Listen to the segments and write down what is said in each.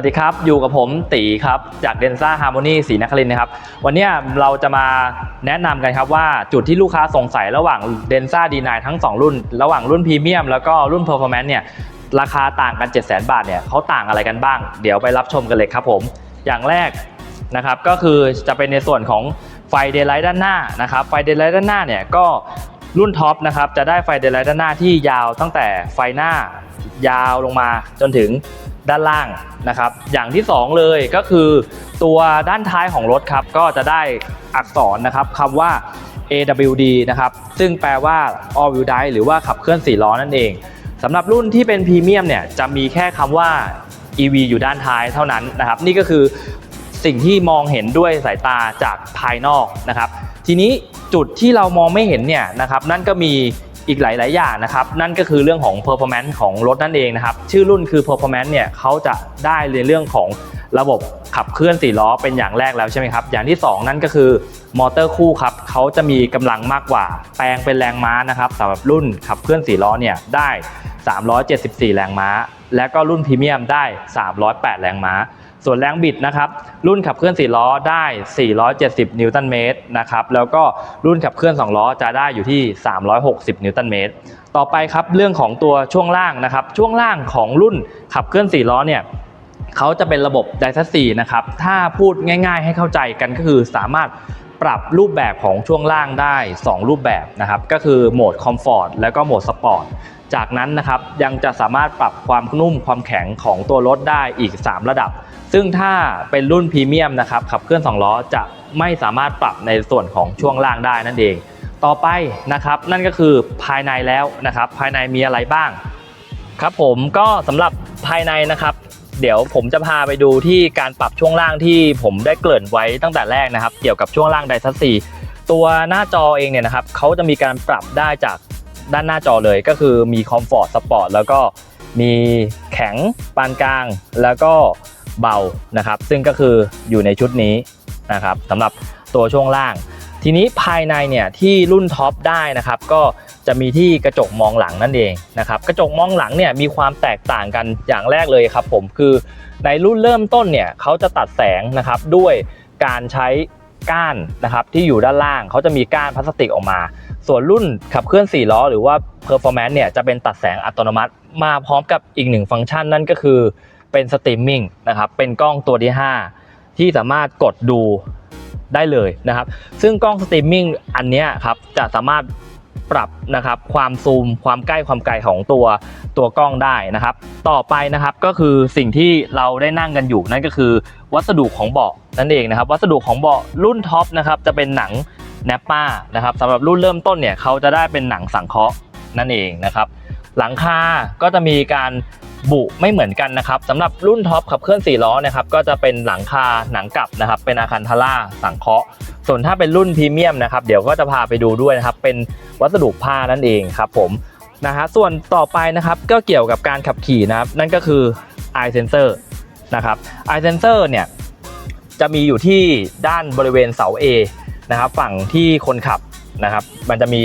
สวัสดีครับ อยู่กับผมตีครับ จากเดนซ่าฮาร์โมนีสีนครินนะครับ วันนี้เราจะมาแนะนำกันครับว่าจุดที่ลูกค้าสงสัยระหว่างเดนซ่าดีนทั้ง 2 รุ่น ระหว่างรุ่นพรีเมียมแล้วก็รุ่นเพอร์ฟอร์แมนซ์เนี่ยราคาต่างกัน 7 0 0 0 0 0บาทเนี่ยเขาต่างอะไรกันบ้าง เดี๋ยวไปรับชมกันเลยครับผม อย่างแรกนะครับก็คือจะเป็นในส่วนของไฟเดย์ไลท์ด้านหน้านะครับไฟเดย์ไลท์ด้านหน้าเนี่ยก็รุ่นท็อปนะครับจะได้ไฟเดย์ไลท์ด้านหน้าที่ยาวตั้งแต่ไฟหน้ายาวลงมาจนถึง ด้านล่างนะครับ อย่างที่ 2 เลยก็คือตัวด้านท้ายของรถครับ ก็จะได้อักษรนะครับคำว่า AWD นะครับ ซึ่งแปลว่า All Wheel Drive หรือว่าขับเคลื่อน4ล้อนั่นเองสำหรับรุ่นที่เป็นพรีเมียมเนี่ยจะมีแค่คำว่า EV อยู่ด้านท้ายเท่านั้นนะครับ นี่ก็คือสิ่งที่มองเห็นด้วยสายตาจากภายนอกนะครับ ทีนี้จุดที่เรามองไม่เห็นเนี่ยนะครับ นั่นก็มี อีกหลาย ๆ อย่างนะครับ นั่นก็คือเรื่องของ performance ของรถนั่นเองนะครับ ชื่อรุ่นคือ performance เนี่ยเขาจะได้ในเรื่องของระบบขับเคลื่อน4ล้อเป็นอย่างแรกแล้วใช่ไหมครับ อย่างที่ 2 นั่นก็คือมอเตอร์คู่ครับเขาจะมีกำลังมากกว่า แปลงเป็นแรงม้านะครับสำหรับรุ่นขับเคลื่อน4ล้อเนี่ยได้ 374 แรงม้า และก็รุ่นพรีเมียมได้ 308 แรงม้า ส่วนแรงบิดนะครับรุ่นขับเคลื่อน 4 ล้อได้ 470 นิวตันเมตรนะครับแล้วก็รุ่นขับเคลื่อน 2 ล้อจะได้อยู่ที่ 360 นิวตันเมตร ต่อไปครับเรื่องของตัวช่วงล่างนะครับช่วงล่างของรุ่นขับเคลื่อน 4 ล้อเนี่ยเขาจะเป็นระบบไดซัสซีนะครับถ้าพูดง่ายๆ ให้เข้าใจกันก็คือสามารถปรับรูปแบบของช่วงล่างได้ 2 รูปแบบนะครับก็คือโหมดคอมฟอร์ตแล้วก็โหมดสปอร์ตจากนั้นนะครับยังจะสามารถปรับความนุ่มความแข็งของตัวรถได้อีก 3 ระดับ ซึ่งถ้าเป็นรุ่นพรีเมียมนะครับขับเคลื่อน2ล้อจะไม่สามารถปรับในส่วนของช่วงล่างได้นั่นเอง ต่อไปนะครับนั่นก็คือภายในแล้วนะครับภายในมีอะไรบ้าง ครับผมก็สำหรับภายในนะครับ เดี๋ยวผมจะพาไปดูที่การปรับช่วงล่างที่ผมได้เกริ่นไว้ตั้งแต่แรกนะครับ เกี่ยวกับช่วงล่างไดซัสซีตัวหน้าจอเองเนี่ยนะครับเขาจะมีการปรับได้จากด้านหน้าจอเลยก็คือมีคอมฟอร์ตสปอร์ตแล้วก็ มีแข็งปานกลางแล้วก็เบานะครับ ซึ่งก็คืออยู่ในชุดนี้นะครับสำหรับตัวช่วงล่าง ทีนี้ภายในเนี่ยที่รุ่นท็อปได้นะครับก็จะมีที่กระจกมองหลังนั่นเองนะครับกระจกมองหลังเนี่ยมีความแตกต่างกันอย่างแรกเลยครับผมคือในรุ่นเริ่มต้นเนี่ยเขาจะตัดแสงนะครับด้วยการใช้ก้านนะครับที่อยู่ด้านล่างเขาจะมีก้านพลาสติกออกมา ส่วนรุ่นขับเคลื่อน 4 ล้อ หรือว่า Performance เนี่ยจะเป็นตัดแสงอัตโนมัติ มาพร้อมกับอีกหนึ่งฟังก์ชันนั่นก็คือเป็นสตรีมมิ่งนะครับเป็นกล้องตัวที่ 5 ที่สามารถกดดูได้เลยนะครับ ซึ่งกล้องสตรีมมิ่งอันนี้ครับจะสามารถปรับนะครับความซูมความใกล้ความไกลของตัวตัวกล้องได้นะครับ ต่อไปนะครับก็คือสิ่งที่เราได้นั่งกันอยู่นั่นก็คือวัสดุของเบาะนั่นเองนะครับ วัสดุของเบาะรุ่นท็อปนะครับจะเป็นหนังแนปป้านะครับสำหรับรุ่นเริ่มต้นเนี่ยเขาจะได้เป็นหนังสังเคราะห์นั่นเองนะครับ หลังคาก็จะมีการบุไม่เหมือนกันนะครับสำหรับรุ่นท็อปขับเคลื่อน4ล้อนะครับก็จะเป็นหลังคาหนังกลับนะครับเป็นอาคันทาร่าสังเคราะห์ส่วนถ้าเป็นรุ่นพรีเมียมนะครับเดี๋ยวก็จะพาไปดูด้วยนะครับเป็นวัสดุผ้านั่นเองครับผมนะฮะส่วนต่อไปนะครับก็เกี่ยวกับการขับขี่นะครับนั่นก็คือ eye sensor นะครับ eye sensor เนี่ยจะมีอยู่ที่ด้านบริเวณเสา A นะครับฝั่งที่คนขับ นะครับ มันจะมี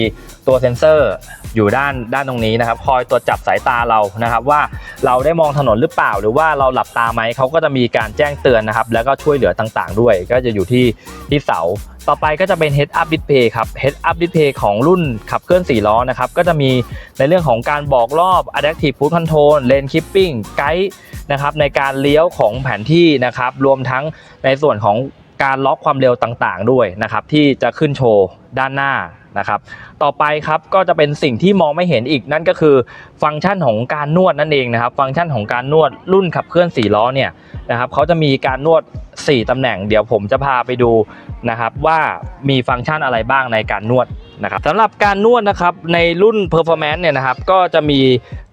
ตัวเซ็นเซอร์อยู่ด้านด้านตรงนี้นะครับ คอยตรวจจับสายตาเรานะครับ ว่าเราได้มองถนนหรือเปล่า หรือว่าเราหลับตาไหมเขาก็จะมีการแจ้งเตือนนะครับ แล้วก็ช่วยเหลือต่างๆ ด้วย ก็จะอยู่ที่ที่เสา ต่อไปก็จะเป็น Head Up Display ครับ Head Up Display ของรุ่นขับเคลื่อน 4 ล้อนะครับ ก็จะมีในเรื่องของการบอกรอบ Adaptive Cruise Control Lane Keeping Guide นะครับในการเลี้ยวของแผนที่นะครับ รวมทั้งในส่วนของ การล็อกความเร็วต่างๆ ด้วยนะครับที่จะขึ้นโชว์ด้านหน้านะครับ ต่อไปครับก็จะเป็นสิ่งที่มองไม่เห็นอีกนั่นก็คือฟังก์ชันของการนวดนั่นเองนะครับ ฟังก์ชันของการนวดรุ่นขับเคลื่อน4ล้อเนี่ยนะครับเขาจะมีการนวด 4 ตำแหน่ง เดี๋ยวผมจะพาไปดูนะครับว่ามีฟังก์ชันอะไรบ้างในการนวดนะครับสำหรับการนวดนะครับในรุ่น Performance เนี่ยนะครับก็จะมี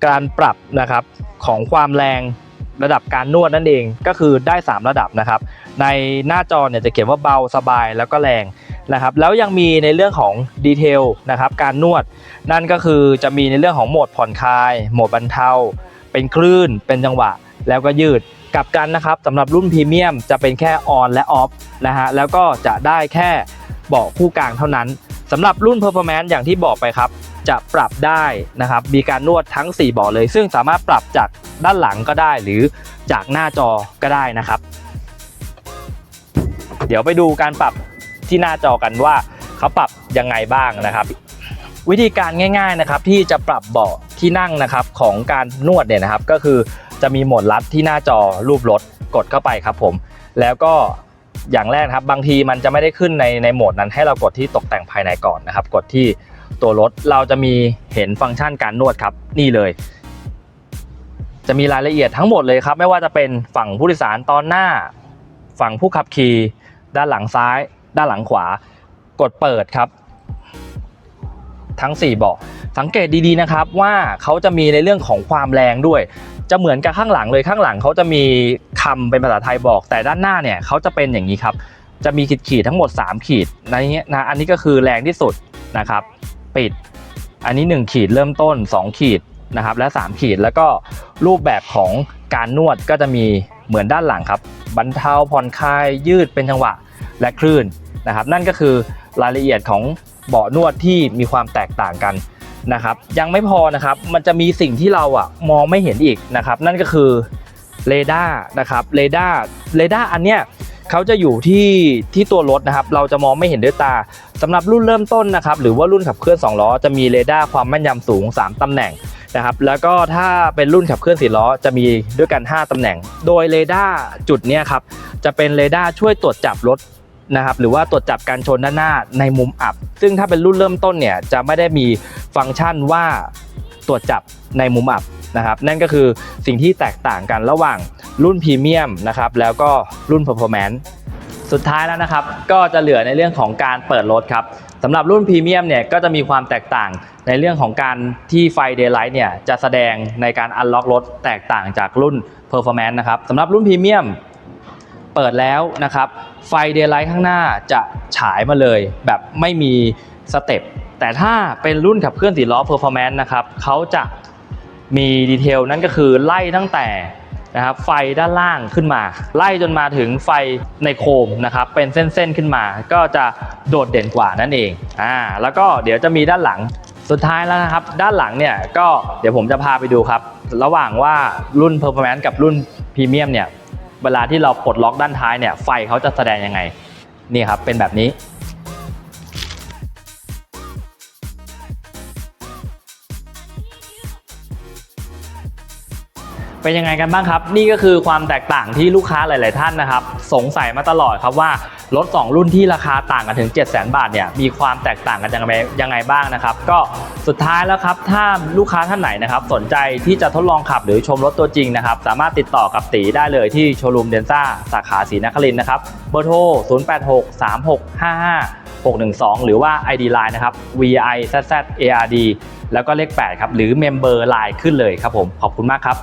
การปรับนะครับของความแรง ระดับการนวดนั่นเองก็คือได้ 3 ระดับนะครับ ในหน้าจอเนี่ยจะเขียนว่าเบาสบายแล้วก็แรงนะครับแล้วยังมีในเรื่องของดีเทลนะครับการนวด นั่นก็คือจะมีในเรื่องของโหมดผ่อนคลาย โหมดบรรเทา เป็นคลื่น เป็นจังหวะ แล้วก็ยืดกลับกันนะครับสำหรับรุ่นพรีเมียมจะเป็นแค่ออนและออฟนะฮะแล้วก็จะได้แค่เบาะคู่กลางเท่านั้นสำหรับรุ่น Performance อย่างที่บอกไปครับ จะปรับได้นะครับ มีการนวดทั้ง4บ่อเลย ซึ่งสามารถปรับจากด้านหลังก็ได้ หรือจากหน้าจอก็ได้นะครับ เดี๋ยวไปดูการปรับที่หน้าจอกันว่าเขาปรับยังไงบ้างนะครับ วิธีการง่ายๆนะครับ ที่จะปรับเบาะที่นั่งนะครับของการนวดเนี่ยนะครับ ก็คือจะมีโหมดลัดที่หน้าจอรูปรถกดเข้าไปครับผม แล้วก็อย่างแรกครับบางทีมันจะไม่ได้ขึ้นในในโหมดนั้นให้เรากดที่ตกแต่งภายในก่อนนะครับ กดที่ ตัวรถเราจะมีเห็นฟังก์ชันการนวดครับ นี่เลย จะมีรายละเอียดทั้งหมดเลยครับ ไม่ว่าจะเป็นฝั่งผู้โดยสารตอนหน้า ฝั่งผู้ขับขี่ด้านหลังซ้าย ด้านหลังขวา กดเปิดครับ ทั้ง 4 เบาะสังเกตดีๆนะครับว่าเขาจะมีในเรื่องของความแรงด้วย จะเหมือนกับข้างหลังเลยข้างหลังเขาจะมีคำเป็นภาษาไทยบอก แต่ด้านหน้าเนี่ยเขาจะเป็นอย่างนี้ครับจะมีขีดขีดทั้งหมด 3 ขีดในนี้นะอันนี้ก็คือแรงที่สุดนะครับ ปิด อันนี้ 1 ขีดเริ่มต้น 2 ขีดนะครับและ 3 ขีดแล้วก็รูปแบบของการนวดก็จะมีเหมือนด้านหลังครับบรรเทาผ่อนคลายยืดเป็นจังหวะและคลื่นนะครับ นั่นก็คือรายละเอียดของเบาะนวดที่มีความแตกต่างกันนะครับ ยังไม่พอนะครับมันจะมีสิ่งที่เราอะมองไม่เห็นอีกนะครับ นั่นก็คือเรดาร์นะครับเรดาร์เรดาร์อันเนี้ย เขาจะอยู่ที่ที่ตัวรถนะครับ เราจะมองไม่เห็นด้วยตาสำหรับรุ่นเริ่มต้นนะครับ หรือว่ารุ่นขับเคลื่อน2ล้อจะมีเรดาร์ความแม่นยำสูง 3ตำแหน่งนะครับ แล้วก็ถ้าเป็นรุ่นขับเคลื่อน4ล้อจะมีด้วยกัน 5ตำแหน่ง โดยเรดาร์จุดนี้ครับจะเป็นเรดาร์ช่วยตรวจจับรถนะครับหรือว่าตรวจจับการชนด้านหน้าในมุมอับ ซึ่งถ้าเป็นรุ่นเริ่มต้นเนี่ยจะไม่ได้มีฟังก์ชันว่าตรวจจับในมุมอับ นะครับนั่นก็คือสิ่งที่แตกต่างกันระหว่างรุ่นพรีเมียมนะครับแล้วก็รุ่น Performance สุดท้ายแล้วนะครับก็จะเหลือในเรื่องของการเปิดรถครับสำหรับรุ่นพรีเมียมเนี่ยก็จะมีความแตกต่างในเรื่องของการที่ไฟ Daylight เนี่ยจะแสดงในการอันล็อกรถแตกต่างจากรุ่น Performance นะครับสำหรับรุ่นพรีเมียมเปิดแล้วนะครับไฟเดย์ไลท์ข้างหน้าจะฉายมาเลยแบบไม่มีสเต็ปแต่ถ้าเป็นรุ่นขับเคลื่อนสีล้อ Performance นะครับเขาจะ มีดีเทลนั่นก็คือไล่ตั้งแต่นะครับไฟด้านล่างขึ้นมา ไล่จนมาถึงไฟในโคมนะครับเป็นเส้นๆขึ้นมา ก็จะโดดเด่นกว่านั่นเองอ่าแล้วก็เดี๋ยวจะมีด้านหลังสุดท้ายแล้วนะครับ ด้านหลังเนี่ยก็เดี๋ยวผมจะพาไปดูครับ ระหว่างว่ารุ่น Performance กับรุ่นพรีเมียมเนี่ยเวลาที่เราปลดล็อกด้านท้ายเนี่ยไฟเขาจะแสดงยังไงนี่ครับเป็นแบบนี้ เป็นยังไงกันบ้างครับ นี่ก็คือความแตกต่างที่ลูกค้าหลาย ๆ ท่านนะครับ สงสัยมาตลอดครับว่ารถ 2 รุ่นที่ราคาต่างกันถึง 7 0 0 0 0 บาทเนี่ยมีความแตกต่างกันยังไงยังไงบ้างนะครับ ก็สุดท้ายแล้วครับ ถ้าลูกค้าท่านไหนนะครับ สนใจที่จะทดลองขับหรือชมรถตัวจริงนะครับ สามารถติดต่อกับตีได้เลยที่โชว์รูมเดนซ่าสาขาศรีนครินนะครับเบอร์โทร 086 3655 612 หรือว่า ID Line นะครับ VI ZZ ARD แล้วก็เลข 8 ครับ หรือ Member Line ขึ้นเลยครับผม ขอบคุณมากครับ